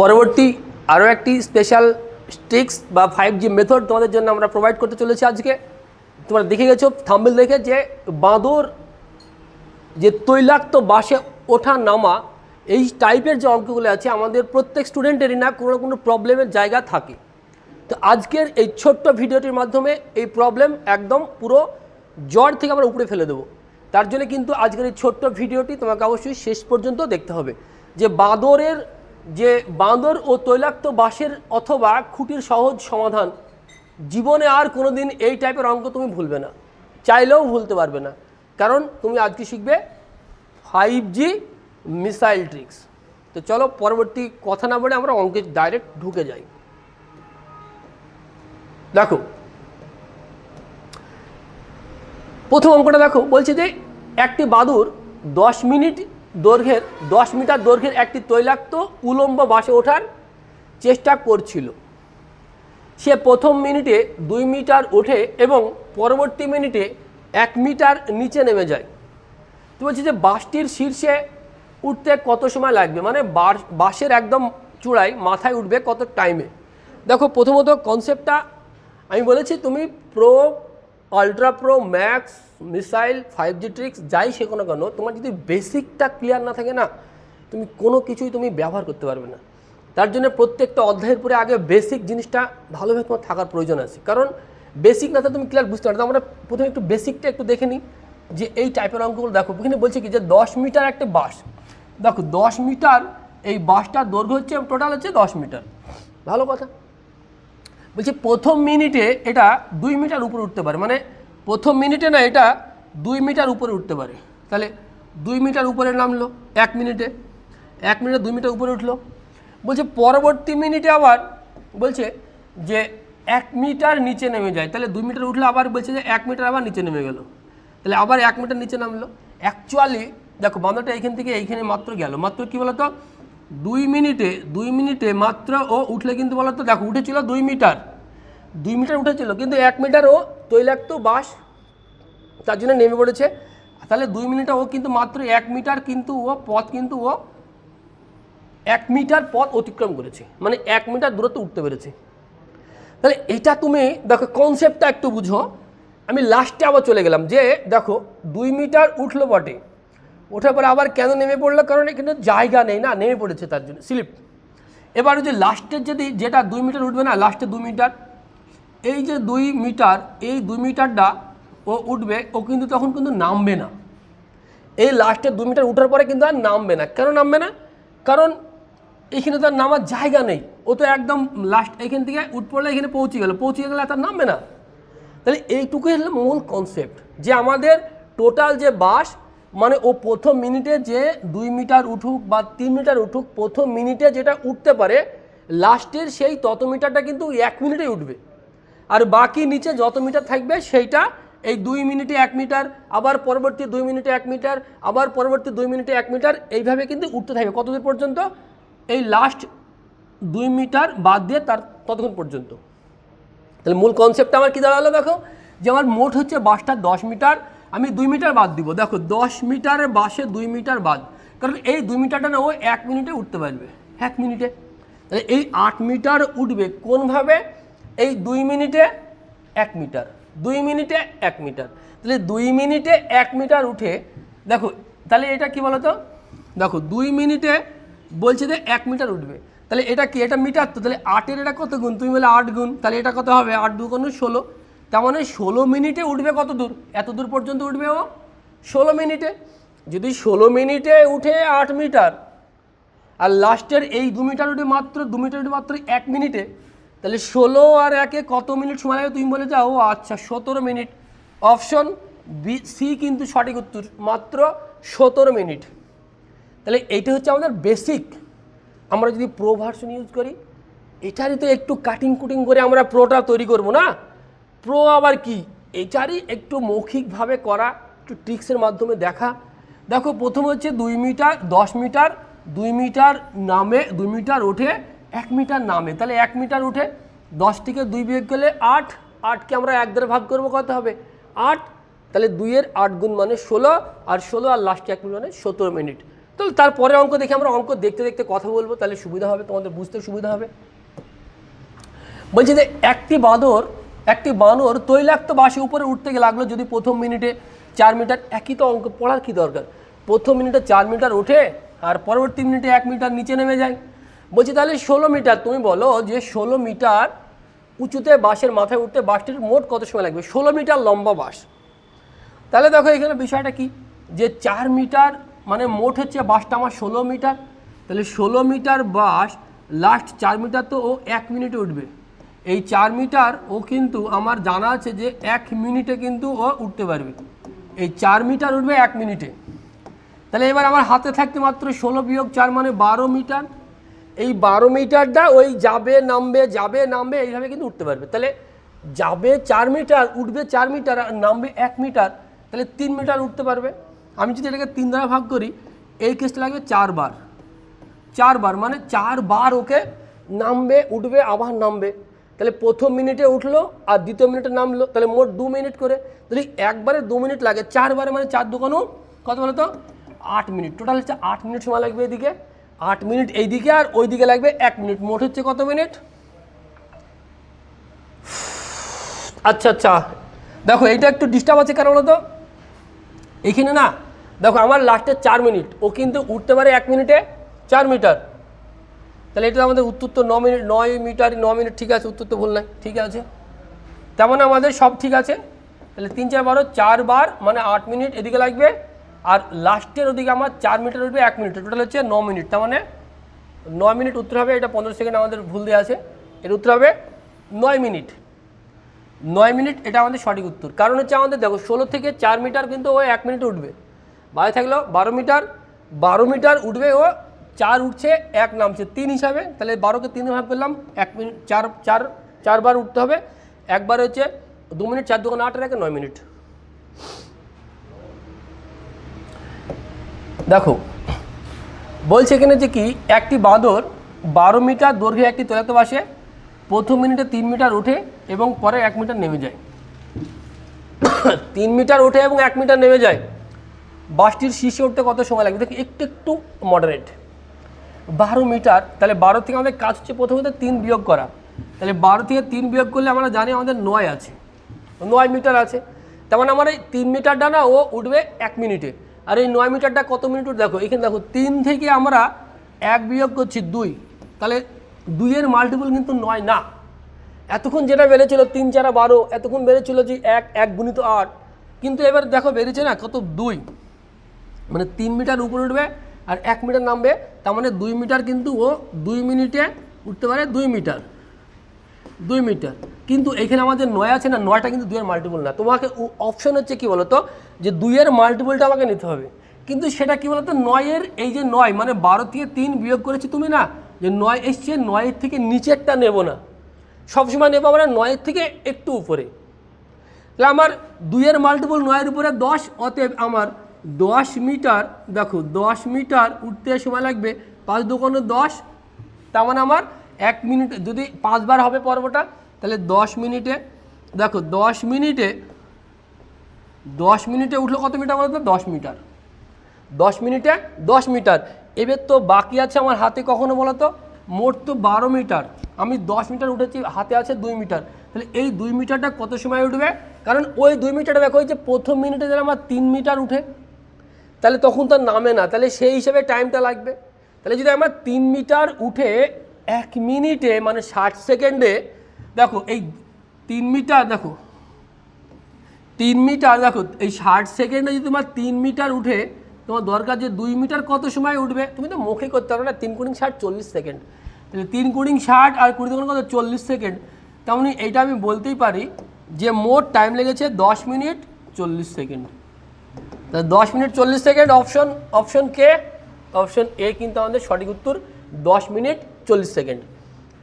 পরবর্তী আরও একটি স্পেশাল স্টিক্স বা ফাইভ জি মেথড তোমাদের জন্য আমরা প্রোভাইড করতে চলেছি আজকে। তোমরা দেখে গেছো থাম্বিল দেখে যে বাঁদর যে তৈলাক্ত বাসে ওঠা নামা, এই টাইপের যে অঙ্কগুলো আছে, আমাদের প্রত্যেক স্টুডেন্টেরই না কোনো কোনো প্রবলেমের জায়গা থাকে। তো আজকের এই ছোট্ট ভিডিওটির মাধ্যমে এই প্রবলেম একদম পুরো জ্বর থেকে আমরা উপরে ফেলে দেবো। তার জন্য কিন্তু আজকের এই ছোট্ট ভিডিওটি তোমাকে অবশ্যই শেষ পর্যন্ত দেখতে হবে। যে বাঁদরের যে বাঁদর ও তৈলাক্ত বাঁশের অথবা খুঁটির সহজ সমাধান, জীবনে আর কোনোদিন এই টাইপের অঙ্ক তুমি ভুলবে না। চাইলেও ভুলতে পারবে না। কারণ তুমি আজকে শিখবে ফাইভ জি মিসাইল ট্রিক্স তো চলো পরবর্তী কথা না বলে আমরা অঙ্কে ডাইরেক্ট ঢুকে যাই। দেখো, প্রথম অঙ্কটা দেখো, বলছে যে একটি বাদুর দশ মিনিট দৈর্ঘ্যের, দশ মিটার দৈর্ঘ্যের একটি তৈলাক্ত উলম্ব বাসে ওঠার চেষ্টা করছিল। সে প্রথম মিনিটে দুই মিটার ওঠে এবং পরবর্তী মিনিটে এক মিটার নিচে নেমে যায়। তো বলছি যে বাসটির শীর্ষে উঠতে কত সময় লাগবে? মানে বাস- বাসের একদম চূড়ায় মাথায় উঠবে কত টাইমে দেখো প্রথমত কনসেপ্টটা আমি বলেছি, তুমি pro ultra pro max missile five G tricks যাই শেখো না কেন, তোমার যদি বেসিকটা ক্লিয়ার না থাকে না, তুমি কোনো কিছুই তুমি ব্যবহার করতে পারবে না। তার জন্য প্রত্যেকটা অধ্যায়ের পরে আগে বেসিক জিনিসটা ভালোভাবে তোমার থাকার প্রয়োজন আছে। কারণ বেসিক না তুমি ক্লিয়ার বুঝতে পারবে না। আমরা প্রথমে একটু বেসিকটা একটু দেখে নিই, যে এই টাইপের অঙ্কগুলো দেখো। এখানে বলছে কি যে দশ মিটার একটা বাস দেখো, দশ মিটার, এই বাসটার দৈর্ঘ্য হচ্ছে টোটাল হচ্ছে দশ মিটার। ভালো কথা। বলছি প্রথম মিনিটে এটা দুই মিটার উপরে উঠতে পারে। মানে প্রথম মিনিটে না এটা দুই মিটার উপরে উঠতে পারে। তাহলে দুই মিটার উপরে নামলো এক মিনিটে। এক মিনিটে দুই মিটার উপরে উঠল। বলছে পরবর্তী মিনিটে আবার বলছে যে এক মিটার নিচে নেমে যায়। তাহলে দুই মিটার উঠলে আবার বলছে যে এক মিটার আবার নিচে নেমে গেল। তাহলে আবার এক মিটার নিচে নামলো। অ্যাকচুয়ালি দেখো বাঁধাটা এইখান থেকে এইখানে মাত্র গেল। মাত্র কী বলতো? দুই মিনিটে দুই মিনিটে মাত্র ও উঠলে কিন্তু বলতো, দেখো উঠেছিল দুই মিটার। দুই মিটার উঠেছিল, কিন্তু এক মিটার ও তৈলাক্ত বাস তার জন্য নেমে পড়েছে। তাহলে দুই মিনিটে ও কিন্তু মাত্র এক মিটার কিন্তু ও পথ কিন্তু ও এক মিটার পথ অতিক্রম করেছে মানে এক মিটার দূরত্ব উঠতে পেরেছে। তাহলে এটা তুমি দেখো কনসেপ্টটা একটু বুঝো। আমি লাস্টে আবার চলে গেলাম যে দেখো, দুই মিটার উঠল বটে। ওঠার পরে আবার কেন নেমে পড়ল? কারণ এখানে জায়গা নেই না, নেমে পড়েছে তার জন্য স্লিপ এবার যে লাস্টের যদি যেটা দুই মিটার উঠবে না লাস্টে দুই মিটার এই যে দুই মিটার, এই দুই মিটারটা ও উঠবে, ও কিন্তু তখন কিন্তু নামবে না। এই লাস্টে দু মিটার উঠার পরে কিন্তু আর নামবে না। কেন নামবে না? কারণ এখানে তার নামার জায়গা নেই। ও তো একদম লাস্ট এখান থেকে উঠ পড়লে এখানে পৌঁছে গেল। পৌঁছে গেলে তার নামবে না। তাহলে এইটুকুই হলো মূল কনসেপ্ট যে আমাদের টোটাল যে বাস মানে ও প্রথম মিনিটে যে দুই মিটার উঠুক বা তিন মিটার উঠুক, প্রথম মিনিটে যেটা উঠতে পারে লাস্টের সেই তত মিটারটা কিন্তু এক মিনিটেই উঠবে। আর বাকি নিচে যত মিটার থাকবে সেইটা এই দুই মিনিটে এক মিটার, আবার পরবর্তী দুই মিনিটে এক মিটার, আবার পরবর্তী দুই মিনিটে এক মিটার, এইভাবে কিন্তু উঠতে থাকবে। কতদূর পর্যন্ত? এই লাস্ট দুই মিটার বাদ দিয়ে তার ততক্ষণ পর্যন্ত। তাহলে মূল কনসেপ্টটা আমার কী দাঁড়াল দেখো? যে আমার মোট হচ্ছে বাসটা দশ মিটার, আমি দুই মিটার বাদ দিব। দেখো, দশ মিটারের বাসে দুই মিটার বাদ। কারণ এই দুই মিটারটা না, ও এক মিনিটে উঠতে পারবে। এক মিনিটে। তাহলে এই আট মিটার উঠবে কোনভাবে? এই দুই মিনিটে এক মিটার, দুই মিনিটে এক মিটার। তাহলে দুই মিনিটে এক মিটার উঠে, দেখো, তাহলে এটা কি বলতো? দেখো, দুই মিনিটে বলছে যে এক মিটার উঠবে। তাহলে এটা কি? এটা মিটার তো। তাহলে আটের এটা কত গুণ? তুমি বলে আট গুণ। তাহলে এটা কত হবে? আট দু কোনো ষোলো। তার মানে ষোলো মিনিটে উঠবে কত দূর? এত দূর পর্যন্ত উঠবে ও। ষোলো মিনিটে। যদি ষোলো মিনিটে উঠে আট মিটার, আর লাস্টের এই দু মিটার উঠে মাত্র, দু মিটার উঠে মাত্র এক মিনিটে তাহলে ষোলো আর একে কত মিনিট সময় লাগে? তুমি বলে যাও আচ্ছা সতেরো মিনিট। অপশন বি, সি কিন্তু সঠিক উত্তর, মাত্র সতেরো মিনিট। তাহলে এইটা হচ্ছে আমাদের বেসিক আমরা যদি প্রো ভার্সন ইউজ করি, এটারই তো একটু কাটিং কুটিং করে আমরা প্রোটা তৈরি করব না? প্রো আবার কি? এটারই একটু মৌখিকভাবে করা, একটু ট্রিক্সের মাধ্যমে দেখা। দেখো, প্রথম হচ্ছে দুই মিটার, দশ মিটার, দুই মিটার নামে, দুই মিটার ওঠে এক মিটার নামে, তাহলে এক মিটার উঠে দশ থেকে দুই বিয়োগ করলে আট, আটকে আমরা এক দ্বারা ভাগ করব কত হবে? আট, তাহলে দুইয়ের আট গুণ মানে ষোলো, আর ষোলো আর লাস্টে এক মিনিট মানে সতেরো মিনিট। তাহলে তারপরে অঙ্ক দেখে আমরা অঙ্ক দেখতে দেখতে কথা বলব, তাহলে সুবিধা হবে, তোমাদের বুঝতে সুবিধা হবে। বলছি যে একটি বাঁদর, একটি বানর তৈলাক্ত বাসে উপরে উঠতে লাগল যদি প্রথম মিনিটে চার মিটার, একই তো অঙ্ক, পড়ার কী দরকার? প্রথম মিনিটে চার মিটার ওঠে, আর পরবর্তী মিনিটে এক মিটার নিচে নেমে যায়। বলছি তাহলে ষোলো মিটার, তুমি বলো যে ষোলো মিটার উঁচুতে বাসের মাথায় উঠতে বাসটির মোট কত সময় লাগবে? ষোলো মিটার লম্বা বাস তাহলে দেখো এখানে বিষয়টা কি? যে চার মিটার মানে মোট হচ্ছে বাসটা আমার ষোলো মিটার। তাহলে ষোলো মিটার বাস লাস্ট চার মিটার তো ও এক মিনিটে উঠবে। এই চার মিটার ও কিন্তু আমার জানা আছে যে এক মিনিটে কিন্তু ও উঠতে পারবে। এই চার মিটার উঠবে এক মিনিটে। তাহলে এবার আমার হাতে থাকতে মাত্র ষোলো বিয়োগ চার মানে বারো মিটার। এই বারো মিটারটা ওই যাবে, নামবে যাবে, নামবে, এইভাবে কিন্তু উঠতে পারবে। তাহলে যাবে চার মিটার, উঠবে চার মিটার আর নামবে এক মিটার, তাহলে তিন মিটার উঠতে পারবে। আমি যদি এটাকে তিন দ্বারা ভাগ করি, এই কেসটা লাগবে চারবার চারবার মানে চারবার ওকে নামবে, উঠবে, আবার নামবে। তাহলে প্রথম মিনিটে উঠল আর দ্বিতীয় মিনিটে নামলো, তাহলে মোট দু মিনিট করে যদি একবারে দু মিনিট লাগে। চারবারে মানে চার দোকানও কত বলো তো আট মিনিট। টোটাল হচ্ছে আট মিনিট সময় লাগবে এদিকে। আট মিনিট এইদিকে আর ওইদিকে লাগবে এক মিনিট। মোট হচ্ছে কত মিনিট? আচ্ছা আচ্ছা। দেখো, এইটা একটু ডিস্টার্ব আছে কেন তো এখানে না, দেখো, আমার লাস্টে চার মিনিট। ও কিন্তু উঠতে পারে এক মিনিটে চার মিটার। তাহলে এটা আমাদের উত্তর তো ন মিনিট, নয় মিটার, ন মিনিট, ঠিক আছে, উত্তর তো ভুল নাই, ঠিক আছে। তেমন আমাদের সব ঠিক আছে। তাহলে তিন চার বারো চারবার মানে আট মিনিট এদিকে লাগবে। আর লাস্টের ওদিকে আমার চার মিটার উঠবে, এক মিনিট। টোটাল হচ্ছে ন মিনিট। তার মানে নয় মিনিট উত্তর হবে, এটা পনেরো সেকেন্ড আমাদের ভুল দেওয়া আছে। এর উত্তর হবে নয় মিনিট। নয় মিনিট, এটা আমাদের সঠিক উত্তর। কারণ হচ্ছে আমাদের, দেখো, ষোলো থেকে চার মিটার কিন্তু ও এক মিনিট উঠবে। বাইরে থাকল বারো মিটার। বারো মিটার উঠবে ও, চার উঠছে, এক নামছে। তিন হিসাবে, তাহলে বারোকে তিন ভাগ করলাম, এক মিনিট, চার চার, চারবার উঠতে হবে। একবার হচ্ছে দু মিনিট, চার দোকান আট রেখে নয় মিনিট। দেখো, বলছে এখানে যে কি, একটি বাঁদর বারো মিটার দৈর্ঘ্যে একটি তৈলাক্ত বাসে প্রথম মিনিটে তিন মিটার ওঠে এবং পরে এক মিটার নেমে যায়। তিন মিটার ওঠে এবং এক মিটার নেমে যায়। বাসটির শীর্ষে উঠতে কত সময় লাগবে? দেখি, একটু একটু মডারেট বারো মিটার, তাহলে বারো থেকে আমাদের কাজ হচ্ছে প্রথমত তিন বিয়োগ করা। তাহলে বারো থেকে তিন বিয়োগ করলে আমরা জানি আমাদের নয় আছে। নয় মিটার আছে। তার মানে আমার এই তিন মিটারটা না, ও উঠবে এক মিনিটে। আর এই নয় মিটারটা কত মিনিট দেখো, এখানে দেখো, তিন থেকে আমরা এক বিয়োগ করছি দুই। তাহলে দুইয়ের মাল্টিপল কিন্তু নয় না। এতক্ষণ যেটা বেড়েছিল তিন, চারা, বারো, এতক্ষণ বেড়েছিল যে এক এক গুণিত আট। কিন্তু এবার দেখো, বেড়েছে না, কত? দুই। মানে তিন মিটার উপরে উঠবে আর এক মিটার নামবে, তার মানে দুই মিটার কিন্তু ও দুই মিনিটে উঠতে পারে দুই মিটার। দুই মিটার। কিন্তু এখানে আমাদের নয় আছে না, নয়টা কিন্তু দুইয়ের মাল্টিপল না। তোমাকে অপশন হচ্ছে কি বলতো? যে দুইয়ের মাল্টিপলটা আমাকে নিতে হবে। কিন্তু সেটা কি বলতো? নয়ের এই যে নয় মানে বারো থেকে তিন বিয়োগ করেছি তুমি না, যে নয় এসছে, নয়ের থেকে নিচেরটা নেব না। সবসময় নেব আমরা নয়ের থেকে একটু উপরে। তাহলে আমার দুইয়ের মাল্টিপল নয়ের উপরে দশ, অতএব আমার দশ মিটার, দেখো, দশ মিটার উঠতে সময় লাগবে পাঁচ দোকানে দশ, তার মানে আমার এক মিনিট, যদি পাঁচবার হবে পর্বটা তাহলে দশ মিনিটে, দেখো দশ মিনিটে দশ মিনিটে উঠল কত মিটার বলতো? দশ মিটার। দশ মিনিটে দশ মিটার। এবার তো বাকি আছে আমার হাতে কখনো বলো তো? মোট তো বারো মিটার। আমি দশ মিটার উঠেছি, হাতে আছে দুই মিটার। তাহলে এই দুই মিটারটা কত সময় উঠবে? কারণ ওই দুই মিটারটা দেখো ওই যে প্রথম মিনিটে যেন আমার তিন মিটার উঠে, তাহলে তখন তো নামে না। তাহলে সেই হিসেবে টাইমটা লাগবে। তাহলে যদি আমার তিন মিটার উঠে এক মিনিটে মানে ষাট সেকেন্ডে দেখো, এই তিন মিটার, দেখো। তিন মিটার, দেখো, এই ষাট সেকেন্ডে যদি তোমার তিন মিটার উঠে, তোমার দরকার যে দুই মিটার কত সময় উঠবে, তুমি তো মুখে করতে পারো না, তিন কুড়ি ষাট, চল্লিশ সেকেন্ড। তাহলে তিন কুড়ি ষাট আর কুড়ি কত? চল্লিশ সেকেন্ড। তেমনি এইটা আমি বলতেই পারি যে মোট টাইম লেগেছে দশ মিনিট, চল্লিশ সেকেন্ড। তা দশ মিনিট, চল্লিশ সেকেন্ড অপশন অপশন কে অপশন এ কিন্তু আমাদের সঠিক উত্তর, দশ মিনিট, চল্লিশ সেকেন্ড।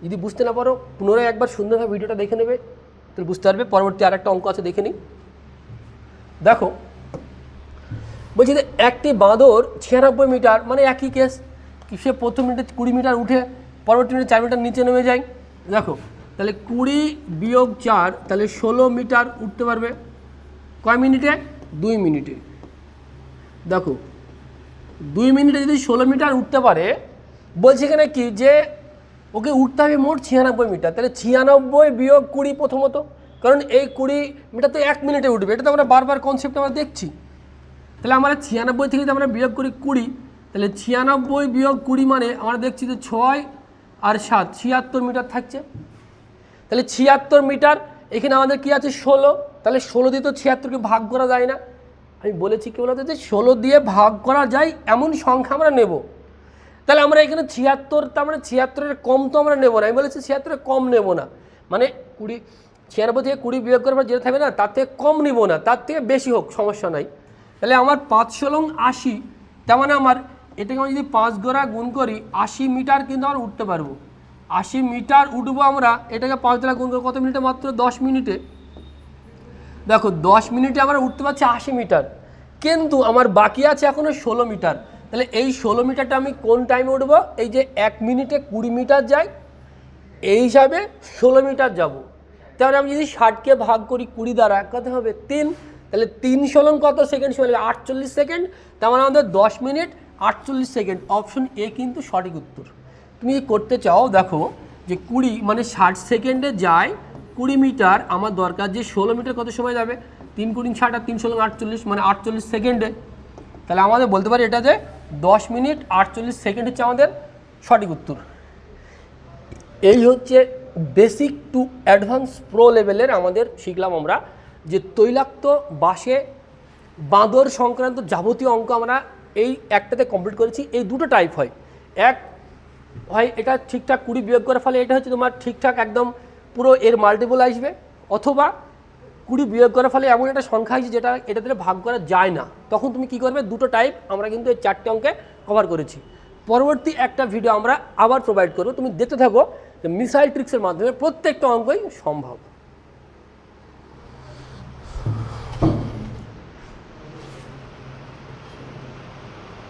যদি বুঝতে না পারো, পুনরায় একবার সুন্দরভাবে ভিডিওটা দেখে নেবে, তাহলে বুঝতে পারবে পরবর্তী আর একটা অঙ্ক আছে, দেখে নিই। দেখো, বলছি যে একটি বাঁদর ছিয়ানব্বই মিটার মানে একই কেস সে প্রথম মিনিটে কুড়ি মিটার উঠে, পরবর্তী মিনিটে চার মিটার নিচে নেমে যায়। দেখো, তাহলে কুড়ি বিয়োগ চার, তাহলে ষোলো মিটার উঠতে পারবে। কয় মিনিটে? দুই মিনিটে। দেখো, দুই মিনিটে যদি ষোলো মিটার উঠতে পারে, বলছি এখানে কি? যে ওকে উঠতে হবে মোট ছিয়ানব্বই মিটার। তাহলে ছিয়ানব্বই বিয়োগ কুড়ি প্রথমত। কারণ এই কুড়ি মিটার তো এক মিনিটে উঠবে। এটা তো আমরা বারবার কনসেপ্ট আমরা দেখছি। তাহলে আমরা ছিয়ানব্বই থেকে যদি আমরা বিয়োগ করি কুড়ি, তাহলে ছিয়ানব্বই বিয়োগ কুড়ি মানে আমরা দেখছি যে ছয় আর সাত, ছিয়াত্তর মিটার থাকছে। তাহলে ছিয়াত্তর মিটার, এখানে আমাদের কি আছে? ষোলো। তাহলে ষোলো দিয়ে তো ছিয়াত্তরকে ভাগ করা যায় না। আমি বলেছি কি বলতে যে ষোলো দিয়ে ভাগ করা যায়, এমন সংখ্যা আমরা নেব। তাহলে আমরা এখানে ছিয়াত্তর, তার মানে ছিয়াত্তরের কম তো আমরা নেব না। আমি বলেছি ছিয়াত্তরের কম নেব না। মানে কুড়ি, ছিয়ানব্বই থেকে কুড়ি বিয়োগ করে আমরা যেটা থাকবে না, তার থেকে কম নিব না, তার থেকে বেশি হোক, সমস্যা নাই। তাহলে আমার পাঁচশো লং আশি, তার মানে আমার এটাকে আমি যদি পাঁচ গড়া গুণ করি, আশি মিটার কিন্তু আমরা উঠতে পারব। আশি মিটার উঠবো আমরা, এটাকে পাঁচ দ্বারা গুণ করে কত মিনিটে? মাত্র দশ মিনিটে। দেখো, দশ মিনিটে আমরা উঠতে পারছি আশি মিটার। কিন্তু আমার বাকি আছে এখনও ষোলো মিটার। তাহলে এই ষোলো মিটারটা আমি কোন টাইমে উঠবো? এই যে এক মিনিটে কুড়ি মিটার যাই এই হিসাবে ষোলো মিটার যাব। তাহলে আমি যদি ষাটকে ভাগ করি কুড়ি দ্বারা কত হবে তিন, তাহলে তিন ষোলং কত সেকেন্ড সময় আটচল্লিশ সেকেন্ড তার মানে আমাদের দশ মিনিট, আটচল্লিশ সেকেন্ড অপশন এ কিন্তু সঠিক উত্তর। তুমি করতে চাও, দেখো, যে কুড়ি মানে ষাট সেকেন্ডে যায়, কুড়ি মিটার, আমার দরকার যে ষোলো মিটার কত সময় যাবে? তিন কুড়ি ষাট আর তিন ষোলো আটচল্লিশ মানে আটচল্লিশ সেকেন্ডে তাহলে আমাদের বলতে পারি এটা যে দশ মিনিট আটচল্লিশ সেকেন্ড হচ্ছে আমাদের সঠিক উত্তর। এই হচ্ছে বেসিক টু অ্যাডভান্স প্রো লেভেলের আমাদের শিখলাম আমরা যে তৈলাক্ত বাসে বাঁদর সংক্রান্ত যাবতীয় অঙ্ক আমরা এই একটাতে কমপ্লিট করেছি। এই দুটো টাইপ হয়। এক হয় এটা ঠিকঠাক কুড়ি বিয়োগ করার ফলে এটা হচ্ছে তোমার ঠিকঠাক একদম পুরো এর মাল্টিপল আসবে। অথবা কুড়ি বিয়োগ করার ফলে এমন একটা সংখ্যা হয়েছে যেটা এটা দিয়ে ভাগ করা যায় না। তখন তুমি কি করবে? দুটো টাইপ আমরা কিন্তু এই চারটে অঙ্কে কভার করেছি। পরবর্তী একটা ভিডিও আমরা আবার প্রোভাইড করব। তুমি দেখতে থাকো যে মিসাইল ট্রিক্সের মাধ্যমে প্রত্যেকটা অঙ্কই সম্ভব।